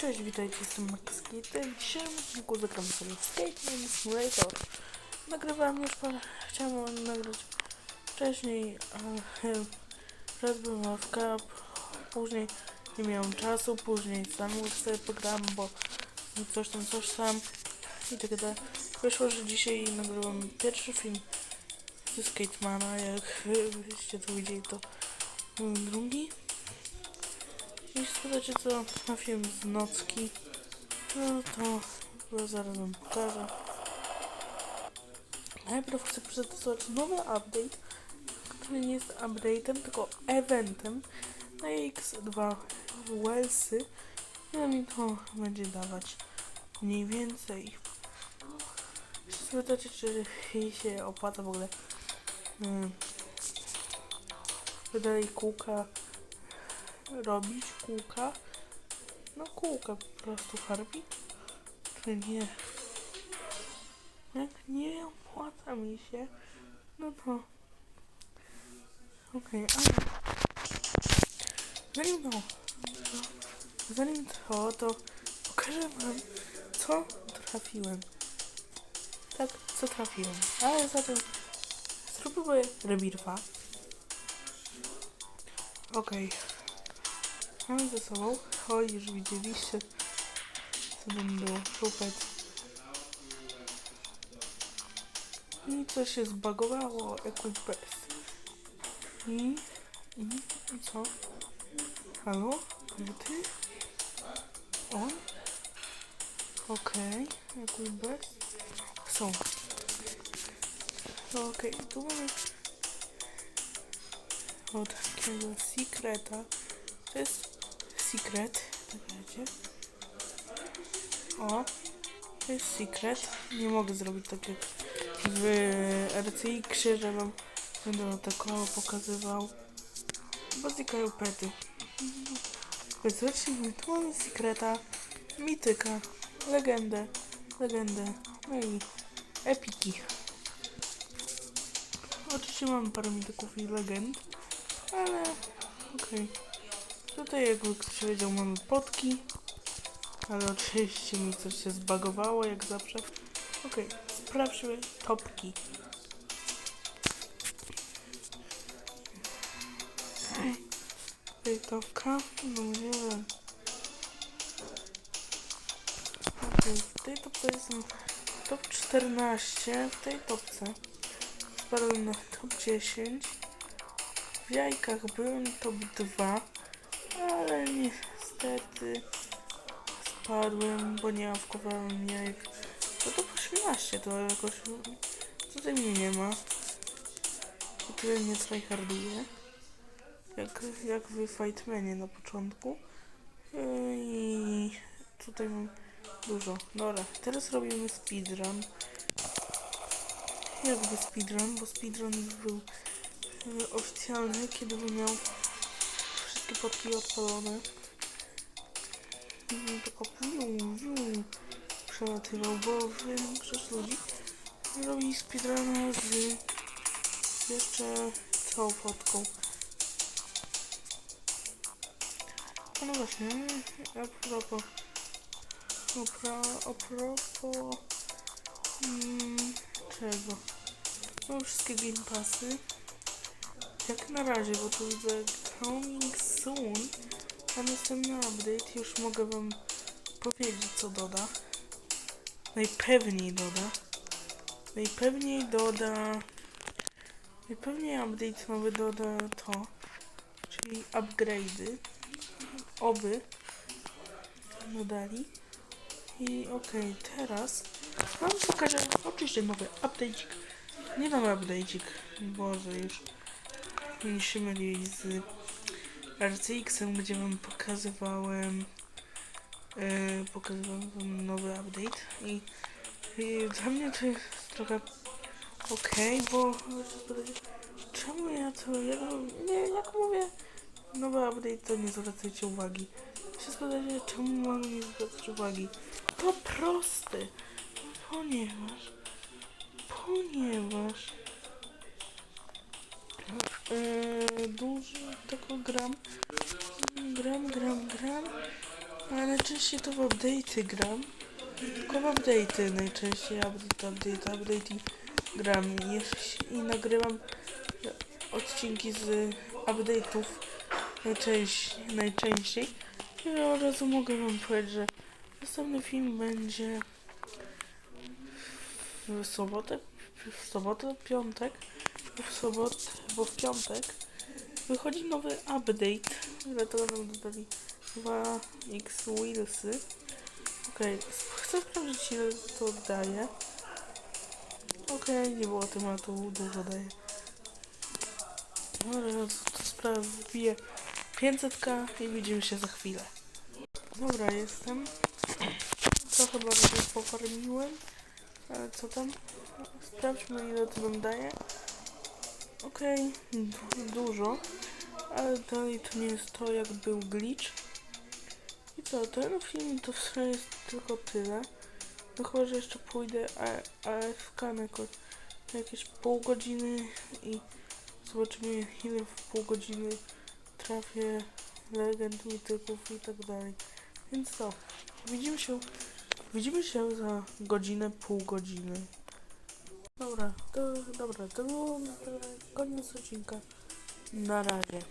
Cześć, witajcie, jestem Max. W dzisiejszym odcinku zagram sobie w Skate Man Simulator. Nagrywałem już parę, chciałem nagrać wcześniej, ale raz byłem off cup, później nie miałem czasu, później sam sobie pogram, bo coś tam, coś tam i tak dalej. Wyszło, że dzisiaj nagrywam pierwszy film ze Skatemana, jak byście to widzieli, to drugi. Jeśli spytacie co na film z nocki, no to to zaraz wam pokażę. Najpierw chcę przetestować nowy update, który nie jest update'em, tylko eventem na X2 Wellsy. No mi to będzie dawać mniej więcej. Jeśli spytacie, czy się opłaca w ogóle hmm, wydali kółka robić kółka. No kółka po prostu farbi. Czy nie? Jak nie opłaca mi się, no to okej, ale zanim to, zanim to, to pokażę wam co trafiłem. Tak, co trafiłem. Ale zatem spróbuję rebirfa. Okej. Mam ze sobą. O, już widzieliście. Co tam było? Szupet. I co się zbagowało? Equip Best. I, i, i co? Halo? Ty? On? Okej. Okay. Equip Best. Są. Okej, okay. tu mamy od takiego secreta. To jest secret. Czekajcie. O, to jest secret. Nie mogę zrobić tak jak w RCX, że wam będę tak o pokazywał. Bo znikają pety. Tu mamy secreta, mityka, legendę, legendę, no i epiki. Oczywiście mamy parę mityków i legend, ale okej. Okay. Tutaj jakby ktoś wiedział mamy potki. Ale oczywiście mi coś się zbagowało jak zawsze. Okay. sprawdźmy topki. Tutaj topka, no nie wiem. Okay. W tej topce jestem top 14, w tej topce spadłem na top 10. W jajkach byłem top 2 ale niestety spadłem, bo nie awkowałem jajek. No to po 18 to jakoś tutaj mnie nie ma. I tyle nie tryharduje. Jak, jak w Fightmanie na początku. I tutaj mam dużo. Dobra, teraz robimy speedrun. Jakby speedrun, bo speedrun był oficjalny, kiedy bym miał wszystkie potki odpalone. I tylko wiu, wiu przelatywał, bo większość ludzi robi speedruna z jeszcze całą fotką. No właśnie, a propos, a, a propos mm, czego? Mam wszystkie game passy. Jak na razie, bo tu widzę coming soon, a następny update już mogę wam powiedzieć co doda. Najpewniej doda. Najpewniej doda... Najpewniej update nowy doda to, czyli upgrade'y. Oby dodali. I okej, okay, teraz wam pokażę oczywiście nowy update'ik. Nie nowy update'ik, Boże już myli z RCX-em, gdzie wam pokazywałem yy, pokazywałem wam nowy update i, i dla mnie to jest trochę okej, bo czemu ja to, ja, nie, jak mówię nowy update to nie zwracajcie uwagi. Się spytacie, czemu mam nie zwracać uwagi? To proste ponieważ ponieważ Yy, dużo tego gram. Gram, gram, gram. Ale najczęściej to w update'y gram. Tylko w update'y najczęściej update, update, update i gram. Jeśli- I nagrywam odcinki z update'ów najczęściej, najczęściej. I od razu mogę wam powiedzieć, że następny film będzie w sobotę, w sobotę, piątek, bo w sobotę, bo w piątek wychodzi nowy update, dlatego nam dodali 2x Wheelsy. Okej, sp- chcę sprawdzić ile to daje. Okej, nie było tematu, dużo daje. Ale to, to sprawę wbiję 500k i widzimy się za chwilę. Dobra, jestem. Trochę bardziej pofarmiłem. Ale co tam? Sprawdźmy ile to nam daje. Okej, du- dużo. Ale dalej to nie jest to jak był glitch. I co, ten film to w sumie jest tylko tyle. No chyba, że jeszcze pójdę AFK na jakieś pół godziny i zobaczymy ile w pół godziny trafię legend, mityków i tak dalej. Więc co, widzimy się, widzimy się za godzinę, pół godziny. To było na tyle. koniec odcinka. Na razie.